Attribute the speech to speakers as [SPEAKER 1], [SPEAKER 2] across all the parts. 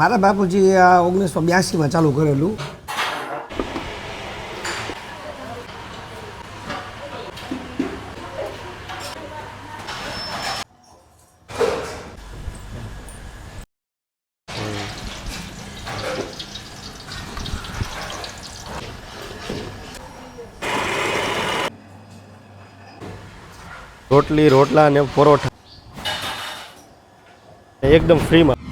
[SPEAKER 1] મારા બાપુજી આ ઓગણીસો બ્યાસીમાં ચાલુ કરેલું.
[SPEAKER 2] રોટલી રોટલા અને પરોઠા. એકદમ ફ્રીમાં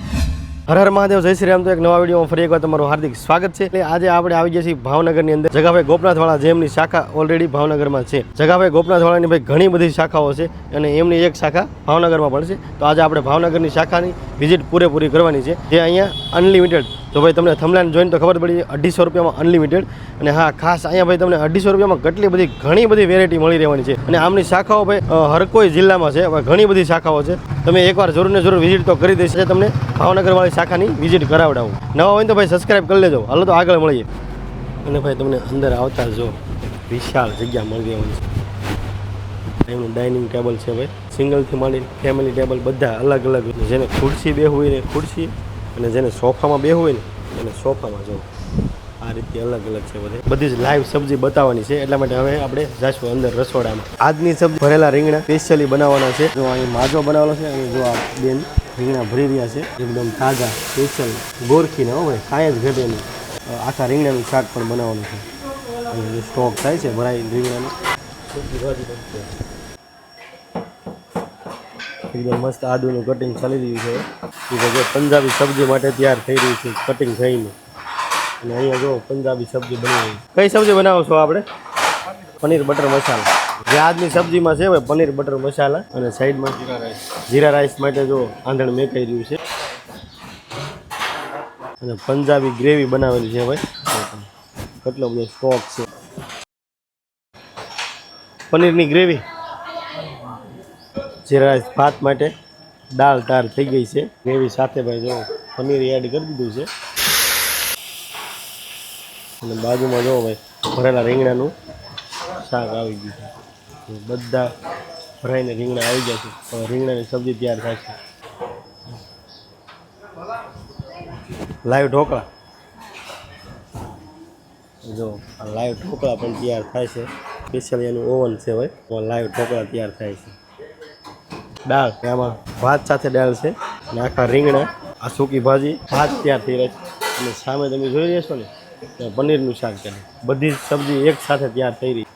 [SPEAKER 2] હર હર મહાદેવ, જય શ્રી રામ. તો એક નવા વિડીયોમાં ફરી એકવાર તમારું હાર્દિક સ્વાગત છે. એટલે આજે આપણે આવી ગયા છીએ ભાવનગરની અંદર. જગાભાઈ ગોપનાથવાળા જેમની શાખા ઓલરેડી ભાવનગરમાં છે. જગાભાઈ ગોપનાથવાળાની ભાઈ ઘણી બધી શાખાઓ છે અને એમની એક શાખા ભાવનગરમાં પણ છે. તો આજે આપણે ભાવનગરની શાખાની વિઝિટ પૂરેપૂરી કરવાની છે. જે અહીંયા અનલિમિટેડ તો ભાઈ તમને થમલાઈન જોઈને તો ખબર પડી અઢીસો રૂપિયામાં અનલિમિટેડ અને હા, ખાસ અહીંયા ભાઈ તમને અઢીસો રૂપિયામાં કેટલી બધી, ઘણી બધી વેરાયટી મળી રહેવાની છે. અને આમની શાખાઓ ભાઈ હર કોઈ જિલ્લામાં છે ઘણી બધી શાખાઓ છે. તમે એકવાર જરૂર ને જરૂર વિઝિટ તો કરી દેશે. તમને ભાવનગરવાળી શાખાની વિઝિટ કરાવડાવું. નવા હોય તો ભાઈ સબસ્ક્રાઈબ કરી લેજો. હાલો તો આગળ મળીએ. અને ભાઈ તમને અંદર આવતા જો વિશાળ જગ્યા મળી રહેવાની છે. એમનું ડાઇનિંગ ટેબલ છે ભાઈ. સિંગલથી માંડીને ફેમિલી ટેબલ બધા અલગ અલગ જેને ખુરશી બેહવું ને ખુરશી અને જેને સોફામાં બેહવું હોય ને, એને સોફામાં જવું. આ રીતે અલગ અલગ છે બધે. બધી જ લાઈવ સબ્જી બતાવવાની છે, એટલા માટે હવે આપણે જાશું અંદર રસોડામાં. આજની સબ્જી ભરેલા રીંગણા સ્પેશિયલી બનાવવાના છે. જો અહીં માજો બનાવેલો છે, અહીં જો આ બેન રીંગણા ભરી રહ્યા છે, એકદમ તાજા સ્પેશિયલ ગોરખીને હો ભાઈ, કાંઈ જ ઘટે નહીં. આખા રીંગણાનું શાક પણ બનાવવાનું છે. સ્ટોક થાય છે, ભરાઈ રીંગણાનું. એકદમ મસ્ત આદુનું કટિંગ ચાલી રહ્યું છે. એ બધે પંજાબી સબ્જી માટે તૈયાર થઈ રહ્યું છે કટિંગ થઈને. અને અહીંયા જો પંજાબી સબ્જી બનાવી કઈ સબ્જી બનાવો છો આપણે? પનીર બટર મસાલા. જે આજની સબ્જીમાં છે હવે પનીર બટર મસાલા અને સાઈડમાં જીરા રાઈસ. જીરા રાઈસ માટે જો આંધણ મેકાઈ રહ્યું છે. અને પંજાબી ગ્રેવી બનાવેલી છે ભાઈ. કેટલો બધો સ્ટોક છે. પનીરની ગ્રેવી. જીરા રાઈસ ભાત માટે દાળ તાર થઈ ગઈ છે. ગ્રેવી સાથે ભાઈ જો પનીર એડ કરી દીધું છે. અને બાજુમાં જો ભાઈ ભરેલા રીંગણાનું શાક આવી ગયું છે. બધા ભરાઈને રીંગણા આવી ગયા છે. હવે રીંગણાની સબ્જી તૈયાર થાય છે. લાઈવ ઢોકળા. જો આ લાઈવ ઢોકળા પણ તૈયાર થાય છે. સ્પેશિયલી એનું ઓવન છે હોય લાઈવ ઢોકળા તૈયાર થાય છે. દાળ. એમાં ભાત સાથે દાળ છે. અને આખા રીંગણા, આ સૂકી ભાજી, ભાત તૈયાર થઈ રહે છે. અને સામે તમે જોઈ રહ્યા છો ને પનીરનું શાક છે. બધી સબ્જી એક સાથે તૈયાર થઈ રહી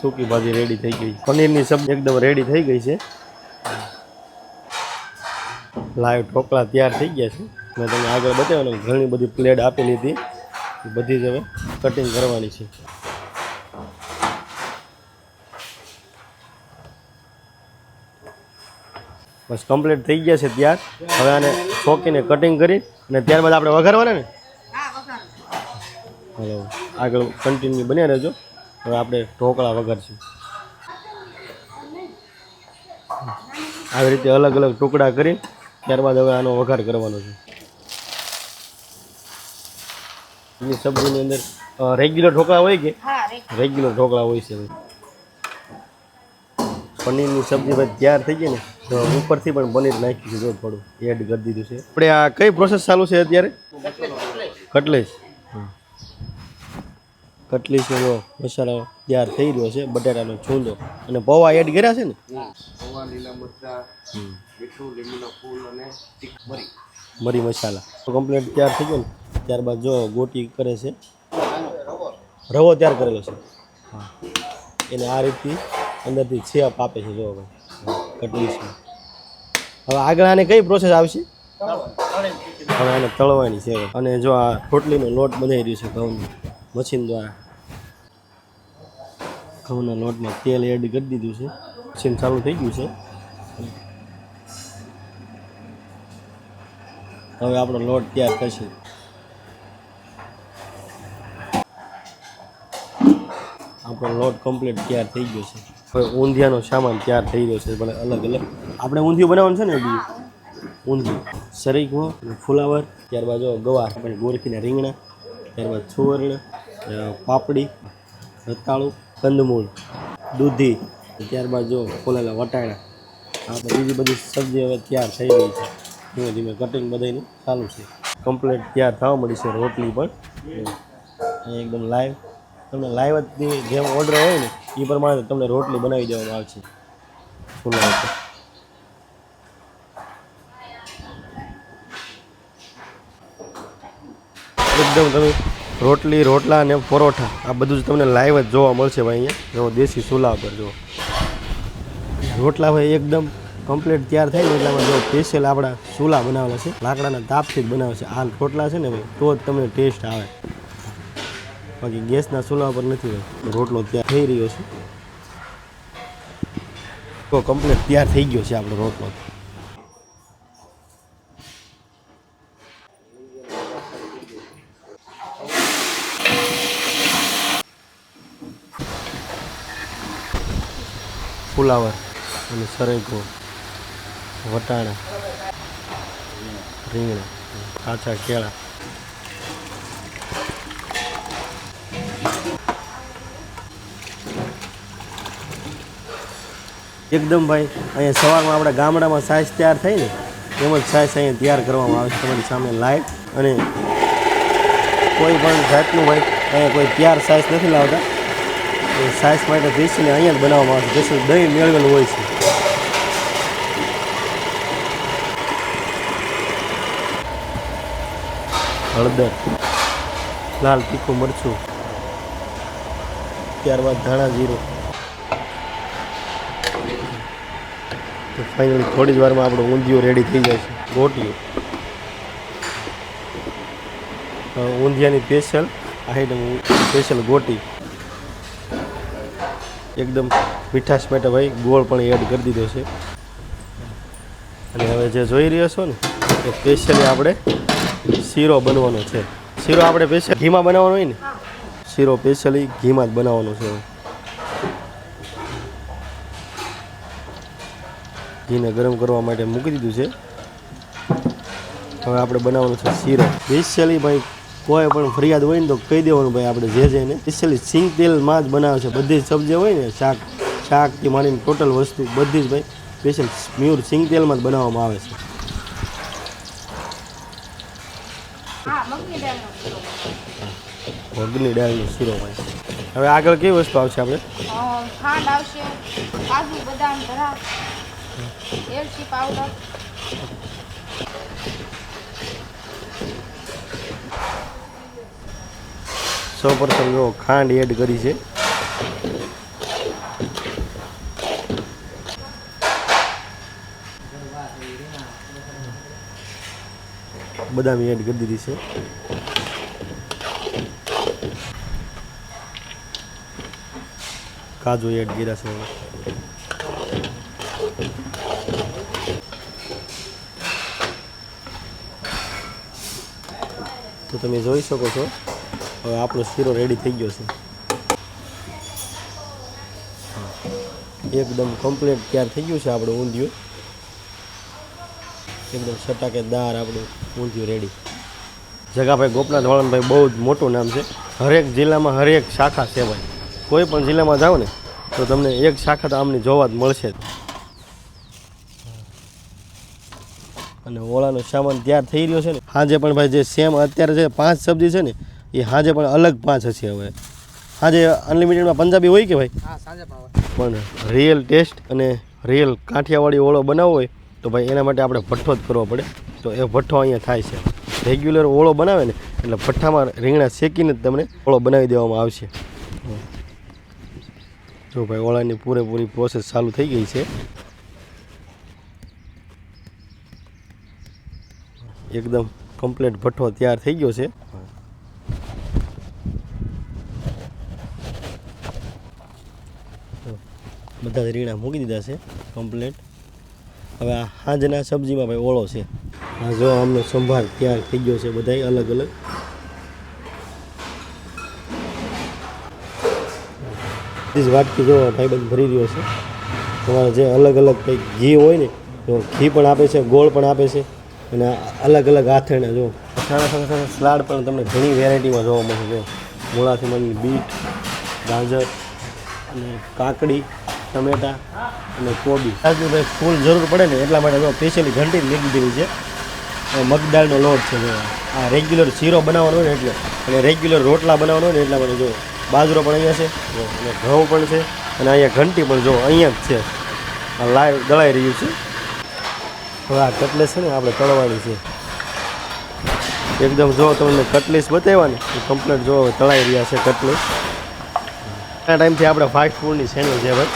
[SPEAKER 2] સૂકી ભાજી રેડી થઈ ગઈ. પનીરની સબ્જી એકદમ રેડી થઈ ગઈ છે. લાઈવ ઢોકળા તૈયાર થઈ ગયા છે. મેં તમને આગળ બતાવ્યું ઘણી બધી પ્લેટ આપેલી હતી. બધી જ હવે કટિંગ કરવાની છે. બસ કમ્પ્લીટ થઈ ગયા છે ત્યાર. હવે આને છોકીને કટિંગ કરી અને ત્યારબાદ આપણે વઘારવાના ને? હલો આગળ કન્ટિન્યુ બન્યા રહેજો. હવે આપણે ઢોકળા વઘારશું. આવી રીતે અલગ અલગ ટુકડા કરી ત્યારબાદ હવે આનો વઘાર કરવાનો છે. એની સબ્જીની અંદર રેગ્યુલર ઢોકળા હોય કે? રેગ્યુલર ઢોકળા હોય છે. પનીરની સબ્જી ભાઈ તૈયાર થઈ ગઈ ને? તો ઉપરથી પણ પનીર નાખ્યું છે જો થોડું એડ કરી દીધું છે. આપણે આ કઈ પ્રોસેસ ચાલુ છે અત્યારે? કટલેસ કટલીસનો જો મસાલો તૈયાર થઈ રહ્યો છે બટાટાનો છોલો. અને પૌવા એડ કર્યા છે ને? હમ. મરી. મસાલા. કમ્પ્લીટ તૈયાર થઈ ગયો ને? ત્યારબાદ જો ગોટી કરે છે. રવો તૈયાર કરેલો છે. હા. એને આ રીતથી અંદરથી છેપ આપે છે જો ભાઈ કટલીસમાં હવે આગળ આને કઈ પ્રોસેસ આવશે? હવે આને તળવાની છે. અને જો આ રોટલીનો લોટ બનાવી રહ્યું છે ઘઉંનો. મશીન દ્વારા. ઘઉંના લોટમાં તેલ એડ કરી દીધું છે. મશીન ચાલુ થઈ ગયું છે. હવે આપણો લોટ તૈયાર થશે. આપણો લોટ કમ્પ્લીટ તૈયાર થઈ ગયો છે. હવે ઊંધિયાનો સામાન તૈયાર થઈ ગયો છે ભલે અલગ અલગ. આપણે ઊંધિયું બનાવવાનું છે ને બીજું ઊંધિયું. સરીગો ફુલાવર, ત્યારબાદ જો ગવાર, આપણે ગોરખીના રીંગણા, ત્યારબાદ સુવર્ણ પાપડી, રતાળું, કંદમૂળ, દૂધી, ત્યારબાદ જો ફોલેલા વટાણા. આપણે બીજી બધી સબ્જી હવે તૈયાર થઈ ગઈ છે. ધીમે ધીમે કટિંગ બધાની ચાલુ છે. કમ્પ્લીટ તૈયાર થવા મળી છે રોટલી પણ. એકદમ લાઈવ તમને લાઈવ જ જેમ ઓર્ડર હોય ને, એ પ્રમાણે તમને રોટલી બનાવી દેવામાં આવશે. ફૂલા એકદમ તમે રોટલી, રોટલા અને પરોઠા, આ બધું જ તમને લાઈવ જ જોવા મળશે ભાઈ અહીંયા. જો દેશી ચૂલા પર જો. રોટલા ભાઈ એકદમ કમ્પ્લીટ તૈયાર થાય ને એટલામાં જો સ્પેશિયલ આપણા ચૂલા બનાવેલા છે. લાકડાના તાપથી જ બનાવે છે. આ રોટલા છે ને ભાઈ, તો જ તમને ટેસ્ટ આવે. બાકી ગેસના ચૂલા પર નથી ભાઈ રોટલો ત્યાં થઈ રહ્યો છે. તો કમ્પ્લીટ તૈયાર થઈ ગયો છે આપણો રોટલો. ફુલાવર અને સરેકો વટાણા, રીંગણા, કાચા કેળા. એકદમ ભાઈ, અહીંયા સવારમાં આપણા ગામડામાં સાઈઝ તૈયાર થઈ ને, એમ જ સાઇઝ અહીંયા તૈયાર કરવામાં આવે છે તમારી સામે લાઈટ અને કોઈ પણ જાતનું ભાઈ, અહીંયા કોઈ તૈયાર સાઈઝ નથી લાવતા. એ સાઈઝ માટે સ્પેશિયલી અહીંયા જ બનાવવામાં આવે છે. સ્પેશિયલ દહીં મેળવેલું હોય છે. હળદર, લાલ તીખું મરચું, ત્યારબાદ ધાણા જીરું. ફાઇનલી થોડી જ વારમાં આપણું ઊંધિયું રેડી થઈ જાય છે ગોટિયું ઊંધિયાની સ્પેશિયલ આઈટમ સ્પેશિયલ ગોટી. એકદમ મીઠાશ માટે ભાઈ ગોળ પણ એડ કરી દીધો છે. અને હવે જે જોઈ રહ્યો છો ને એ સ્પેશિયલી આપણે શીરો બનવાનો છે. શીરો આપણે સ્પેશિયલ ઘીમાં બનાવવાનો હોય ને? શીરો સ્પેશિયલી ઘીમાં જ બનાવવાનો છે ઘીને ગરમ કરવા માટે મૂકી દીધું છે. હવે આપણે બનાવવાનું છે શીરો. સ્પેશિયલી ભાઈ કોઈ પણ ફરિયાદ હોય ને તો કહી દેવાનું ભાઈ આપણે જે છે ને. સ્પેશિયલી સિંગ તેલમાં જ બનાવે છે. બધી જ સબ્જી હોય ને શાક શાકથી માંડીને ટોટલ વસ્તુ બધી જ ભાઈ સ્પેશિયલ મ્યુર સિંગ તેલમાં જ બનાવવામાં આવે છે.
[SPEAKER 3] મગની દાળનો શીરો
[SPEAKER 2] ભાઈ. હવે આગળ કઈ વસ્તુ આવશે આપણે?
[SPEAKER 3] ખાંડ આવશે કાજુ બદામ દ્રાક્ષ એલચી પાવડર
[SPEAKER 2] સૌ પ્રથમ જો ખાંડ એડ કરી છે. બદામ એડ કરી દીધી છે. કાજુ એડ કર્યા છે. તો તમે જોઈ શકો છો. હવે આપણો શીરો રેડી થઈ ગયો છે. એકદમ કમ્પ્લીટ તૈયાર થઈ ગયું છે આપણું ઊંધિયું. એકદમ સટાકેદાર આપણું ઊંધિયું રેડી જગાભાઈ ગોપનાથ વાળનભાઈ બહુ જ મોટું નામ છે. હરેક જિલ્લામાં હરેક શાખા ભાઈ કોઈ પણ જિલ્લામાં જાઓ ને, તો તમને એક શાખા તો આમની જોવા જ મળશે જ. અને સામાન તૈયાર થઈ રહ્યો છે ને હાજે પણ ભાઈ જે સેમ અત્યારે જે પાંચ સબ્જી છે ને એ હાજે પણ અલગ પાંચ હશે હવે. હાજે અનલિમિટેડમાં પંજાબી હોય કે ભાઈ? પણ રિયલ ટેસ્ટ અને રિયલ કાઠિયાવાડી ઓળો બનાવવો હોય તો ભાઈ એના માટે આપણે ભઠ્ઠો જ કરવો પડે. તો એ ભઠ્ઠો અહીંયા થાય છે. રેગ્યુલર ઓળો બનાવે ને એટલે ભઠ્ઠામાં રીંગણા શેકીને જ તમને ઓળો બનાવી દેવામાં આવશે. જો ભાઈ ઓળાની પૂરેપૂરી પ્રોસેસ ચાલુ થઈ ગઈ છે. એકદમ કમ્પ્લીટ ભઠ્ઠો તૈયાર થઈ ગયો છે. બધા જ રીંગણા મૂકી દીધા છે કમ્પ્લેટ હવે આ સાંજના સબ્જીમાં ભાઈ ઓળો છે. આ જો અમને સંભાર તૈયાર થઈ ગયો છે બધાય અલગ અલગ. બધી જ વાટકી જો ભાઈબંધ ભરી રહ્યો છે. તમારે જે અલગ અલગ કંઈક ઘી હોય ને તો ઘી પણ આપે છે, ગોળ પણ આપે છે. અને અલગ અલગ આથેણા જો અથાણા સાથે સાથે સલાડ પણ તમને ઘણી વેરાયટીમાં જોવા મળશે જો મૂળાથી માંડીને બીટ, ગાજર અને કાકડી, ટમેટા અને કોબી. આજની ભાઈ ફૂલ જરૂર પડે ને એટલા માટે જો સ્પેશિયલી ઘંટી લીધી દીધી છે. મગદાળનો લોટ છે જો. આ રેગ્યુલર શીરો બનાવવાનો હોય ને એટલે. અને રેગ્યુલર રોટલા બનાવવાનો હોય ને એટલા માટે જો. બાજરો પણ અહીંયા છે. અને ઘઉં પણ છે. અને અહીંયા ઘંટી પણ જો, અહીંયા જ છે. લાઈવ દળાઈ રહ્યું છે. હવે આ કટલેસ છે ને આપણે તળવાની છે. એકદમ જો તમને કટલેસ બતાવ્યા ને કમ્પ્લીટ જો તળાઈ રહ્યા છે કટલેસ આ ટાઈમથી આપણે ફાસ્ટ ફૂડની ચેનલ છે ભાઈ.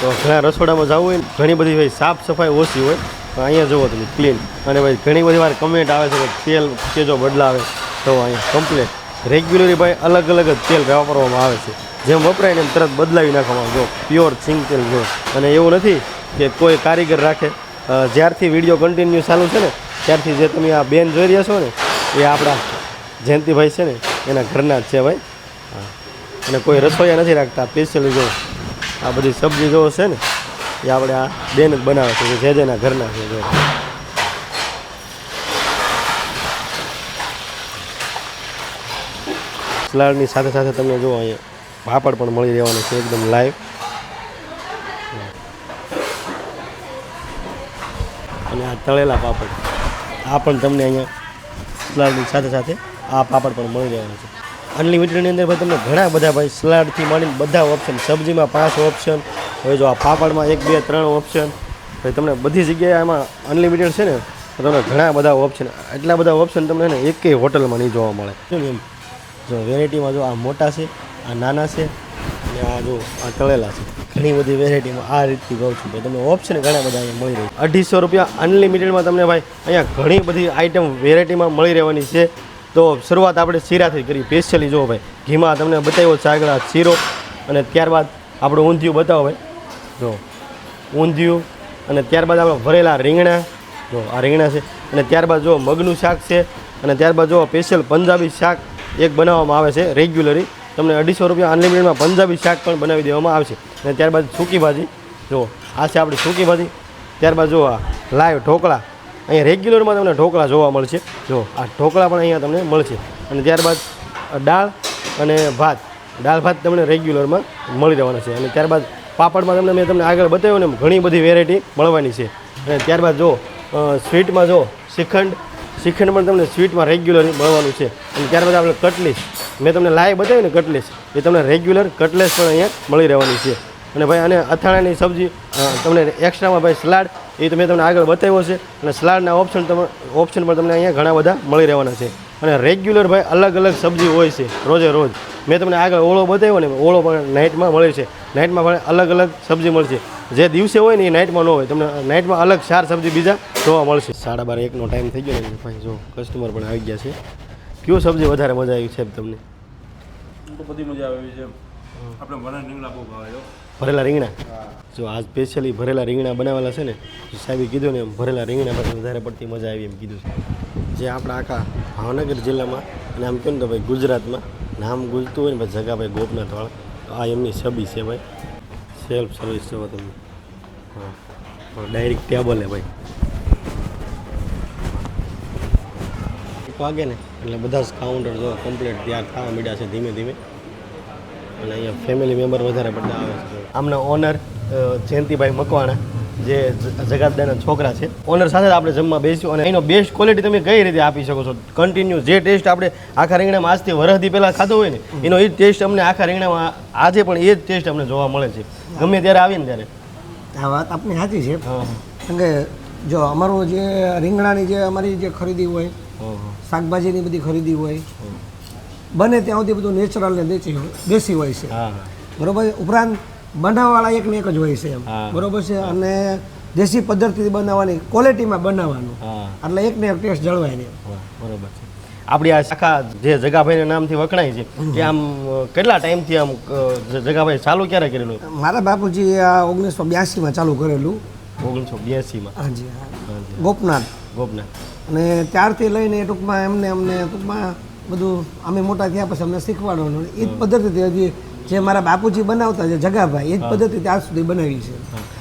[SPEAKER 2] તો ઘણા રસોડામાં જવું હોય ઘણી બધી ભાઈ સાફ સફાઈ ઓછી હોય, તો અહીંયા જુઓ તમે ક્લીન અને ભાઈ ઘણી બધી વાર કમેન્ટ આવે છે કે તેલ કે જો બદલાવે, તો અહીંયા કમ્પ્લેટ રેગ્યુલરી ભાઈ અલગ અલગ જ તેલ વાપરવામાં આવે છે. જેમ વપરાય ને એમ તરત બદલાવી નાખવામાં. જો પ્યોર સિંગ તેલ જો. અને એવું નથી કે કોઈ કારીગર રાખે જ્યારથી વીડિયો કન્ટિન્યુ ચાલુ છે ને, ત્યારથી જે તમે આ બેન જોઈ રહ્યા છો ને, એ આપણા જયંતિભાઈ છે ને, એના ઘરના જ છે ભાઈ. હા. અને કોઈ રસોઈયા નથી રાખતા સ્પેશિયલી જો આ બધી સબ્જી જો છે ને, એ આપણે આ બેન જ બનાવે છે, જે જેના ઘરના છે, જો. સલાડની સાથે સાથે તમને જો અહીંયા પાપડ પણ મળી રહેવાનું છે, એકદમ લાઈવ તળેલા પાપડ. આ પણ તમને અહીંયા સલાડની સાથે સાથે આ પાપડ પણ મળી રહેવાનો છે. અનલિમિટેડની અંદર ભાઈ તમને ઘણા બધા ભાઈ સલાડથી માંડીને બધા ઓપ્શન સબ્જીમાં પાંચ ઓપ્શન હવે જો આ પાપડમાં એક, બે, ત્રણ ઓપ્શન ભાઈ તમને બધી જગ્યાએ આમાં અનલિમિટેડ છે ને, તો તમને ઘણા બધા ઓપ્શન એટલા બધા ઓપ્શન તમને ને એકેય હોટલમાં નહીં જોવા મળે. શું એમ, જો વેરાયટીમાં જો આ મોટા છે, આ નાના છે, અને આ જો આ તળેલા છે. ઘણી બધી વેરાયટીમાં આ રીતથી કહું છું. ભાઈ તમને ઓપ્શન ઘણા બધા અહીંયા મળી રહે અઢીસો રૂપિયા અનલિમિટેડમાં તમને ભાઈ અહીંયા ઘણી બધી આઈટમ વેરાયટીમાં મળી રહેવાની છે. તો શરૂઆત આપણે શીરાથી કરી. સ્પેશિયલી જો ભાઈ, ઘીમાં તમને બતાવ્યો છે શીરો. અને ત્યારબાદ આપણું ઊંધિયું બતાવો ભાઈ. જો, ઊંધિયું અને ત્યારબાદ આપણે ભરેલા રીંગણા. જો, આ રીંગણા છે. અને ત્યારબાદ જો મગનું શાક છે. અને ત્યારબાદ જો સ્પેશિયલ પંજાબી શાક એક બનાવવામાં આવે છે રેગ્યુલરી તમને અઢીસો રૂપિયા અનલિમિટેડમાં પંજાબી શાક પણ બનાવી દેવામાં આવશે. અને ત્યારબાદ સૂકી ભાજી. જો આ છે આપણી સૂકી ભાજી. ત્યારબાદ જો આ લાઈવ ઢોકળા. અહીંયા રેગ્યુલરમાં તમને ઢોકળા જોવા મળશે. જો આ ઢોકળા પણ અહીંયા તમને મળશે. અને ત્યારબાદ દાળ અને ભાત. દાળ ભાત તમને રેગ્યુલરમાં મળી રહેવાના છે. અને ત્યારબાદ પાપડમાં તમને મેં તમને આગળ બતાવ્યું ને ઘણી બધી વેરાયટી મળવાની છે. અને ત્યારબાદ જો સ્વીટમાં જો શ્રીખંડ. શ્રીખંડ પણ તમને સ્વીટમાં રેગ્યુલર મળવાનું છે. અને ત્યારબાદ આપણે કટલીસ મેં તમને લાઈવ બતાવી ને કટલેસ. એ તમને રેગ્યુલર કટલેસ પણ અહીંયા મળી રહેવાની છે. અને ભાઈ, અને અથાણાની સબ્જી તમને એક્સ્ટ્રામાં ભાઈ સલાડ એ તો મેં તમને આગળ બતાવ્યો છે. અને સલાડના ઓપ્શન તમે ઓપ્શન પણ તમને અહીંયા ઘણા બધા મળી રહેવાના છે. અને રેગ્યુલર ભાઈ અલગ અલગ સબ્જી હોય છે, રોજે રોજ. મેં તમને આગળ ઓળો બતાવ્યો ને, ઓળો પણ નાઇટમાં મળે છે. નાઇટમાં પણ અલગ અલગ સબ્જી મળશે જે દિવસે હોય ને એ નાઇટમાં ન હોય. તમને નાઇટમાં અલગ ચાર સબ્જી બીજા જોવા મળશે. સાડા બાર એકનો ટાઈમ થઈ ગયો ને, ભાઈ, જો કસ્ટમર પણ આવી ગયા છે. કયો સબ્જી વધારે મજા આવી છે તમને?
[SPEAKER 4] તો બધી મજા આવે છે. આપણે ભરેલા રીંગણા બહુ ભાવે છે
[SPEAKER 2] ભરેલા રીંગણા? જો આ સ્પેશિયલી ભરેલા રીંગણા બનાવેલા છે ને સાહેબે કીધું ને એમ ભરેલા રીંગણા પછી વધારે પડતી મજા આવી એમ કીધું છે. જે આપણા આખા ભાવનગર જિલ્લામાં અને આમ કહ્યું ને તો ભાઈ ગુજરાતમાં નામ ગુજતું હોય ને ભાઈ જગાભાઈ ગોપના તો આ એમની છબી છે ભાઈ. સેલ્ફ સર્વિસ જોવો તમે. હા. ડાયરેક્ટ ટેબલ હે ભાઈ. એક વાગે ને એટલે બધા જ કાઉન્ટર જો કમ્પ્લીટ તૈયાર થવા માંડ્યા છે ધીમે ધીમે. અને અહીંયા ફેમિલી મેમ્બર વધારે પડતા આવે છે. આમના ઓનર જયંતિભાઈ મકવાણા જે જગાતદાના છોકરા છે. ઓનર સાથે આપણે જમવા બેસ્યું અને એનો બેસ્ટ ક્વોલિટી તમે કઈ રીતે આપી શકો છો? કન્ટિન્યુ જે ટેસ્ટ આપણે આખા રીંગણામાં આજથી વરસથી પહેલાં ખાધો હોય ને એનો એ જ ટેસ્ટ અમને આખા રીંગણામાં આજે પણ એ જ ટેસ્ટ અમને જોવા મળે છે. ગમે ત્યારે આવીને ત્યારે.
[SPEAKER 1] આ વાત આપની સાચી છે. કારણ કે જો અમારું જે રીંગણાની જે અમારી જે ખરીદી હોય શાકભાજીની બધી ખરીદી હોય. બને ત્યાં સુધી બધું નેચરલ ને દેશી હોય- દેશી હોય છે.
[SPEAKER 2] હા.
[SPEAKER 1] બરોબર? ઉપરાંત બનાવવાળા એક ને એક જ હોય છે એમ. બરોબર છે? અને દેશી પદ્ધતિથી બનાવવાની ક્વોલિટીમાં બનાવવાનું. એટલે એક ને એક ટેસ્ટ જળવાય
[SPEAKER 2] નહીં બરોબર છે. આપણી આ શાખા જે જગાભાઈના નામથી વખણાય છે કે આમ કેટલા ટાઈમથી આમ જગાભાઈ ચાલુ ક્યારે કરેલું?
[SPEAKER 1] મારા બાપુજી આ ઓગણીસો બ્યાસીમાં ચાલુ કરેલું.
[SPEAKER 2] ઓગણીસો બ્યાસીમાં
[SPEAKER 1] હાજી હા. ગોપનાથ.
[SPEAKER 2] ગોપનાથ.
[SPEAKER 1] અને ત્યારથી લઈને ટૂંકમાં એમને અમને ટૂંકમાં બધું અમે મોટા થયા પછી અમને શીખવાડવાનું. એ જ પદ્ધતિથી હજી જે મારા બાપુજી બનાવતા છે જગાભાઈ એ જ પદ્ધતિ ત્યાં સુધી બનાવી છે.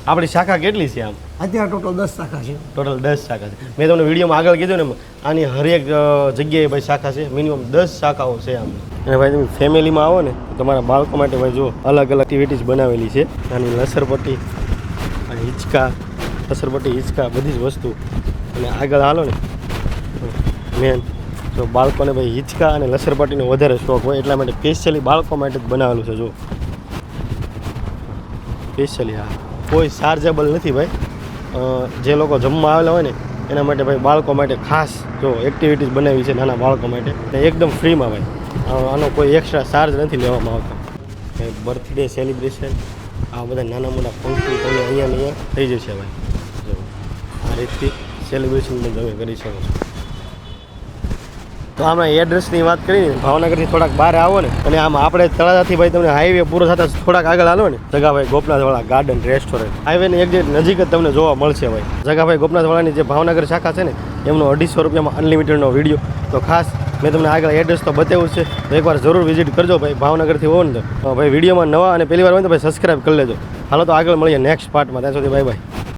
[SPEAKER 2] આપણી શાખા કેટલી છે આમ?
[SPEAKER 1] અત્યારે ટોટલ દસ શાખા છે.
[SPEAKER 2] ટોટલ દસ શાખા છે. મેં તમને વિડીયોમાં આગળ કીધું ને આની હરેક જગ્યાએ ભાઈ શાખા છે. મિનિમમ દસ શાખાઓ છે આમ. અને ભાઈ તમે ફેમિલીમાં આવો ને તમારા બાળકો માટે ભાઈ જો અલગ અલગ એક્ટિવિટીઝ બનાવેલી છે. આની લસરપટ્ટી હિંચકા લસરપટ્ટી હિંચકા, બધી જ વસ્તુ. અને આગળ હાલો ને. મેન, જો બાળકોને ભાઈ હિંચકા અને લસરપટ્ટીનો વધારે શોખ હોય, એટલા માટે સ્પેશિયલી બાળકો માટે જ બનાવેલું છે, જો. સ્પેશિયલી હા. કોઈ ચાર્જેબલ નથી ભાઈ. જે લોકો જમવા આવેલા હોય ને, એના માટે ભાઈ બાળકો માટે ખાસ, જો એક્ટિવિટીઝ બનાવી છે નાના બાળકો માટે. ને એકદમ ફ્રીમાં ભાઈ. આનો કોઈ એક્સ્ટ્રા ચાર્જ નથી લેવામાં આવતો. બર્થડે સેલિબ્રેશન આ બધા નાના મોટા ફંક્શન તમે અહીંયા અહીંયા થઈ જશે ભાઈ. આ રીતથી સેલિબ્રેશન પણ તમે કરી શકો છો. તો આમાં એડ્રેસની વાત કરીને ભાવનગરથી થોડાક બહાર આવો ને, અને આમ આપણે તળાજાથી ભાઈ તમને હાઈવે પૂરો થતા થોડાક આગળ હાલો ને, જગાભાઈ ગોપનાથવાળા ગાર્ડન રેસ્ટોરન્ટ હાઈવેની એક્ઝેક્ટ નજીક જ તમને જોવા મળશે ભાઈ. જગાભાઈ ગોપનાથવાળાની જે ભાવનગર શાખા છે ને, એમનો અઢીસો રૂપિયામાં અનલિમિટેડનો વીડિયો તો ખાસ મેં તમને આગળ એડ્રેસ તો બતાવ્યું છે. તો એકવાર જરૂર વિઝિટ કરજો ભાઈ, ભાવનગરથી હોવ ને તો. ભાઈ, વિડીયોમાં નવા અને પહેલી વાર હોય તો ભાઈ સબસ્ક્રાઈબ કરી લેજો. હાલો તો આગળ મળીએ નેક્સ્ટ પાર્ટમાં ત્યાં સુધી બાય બાય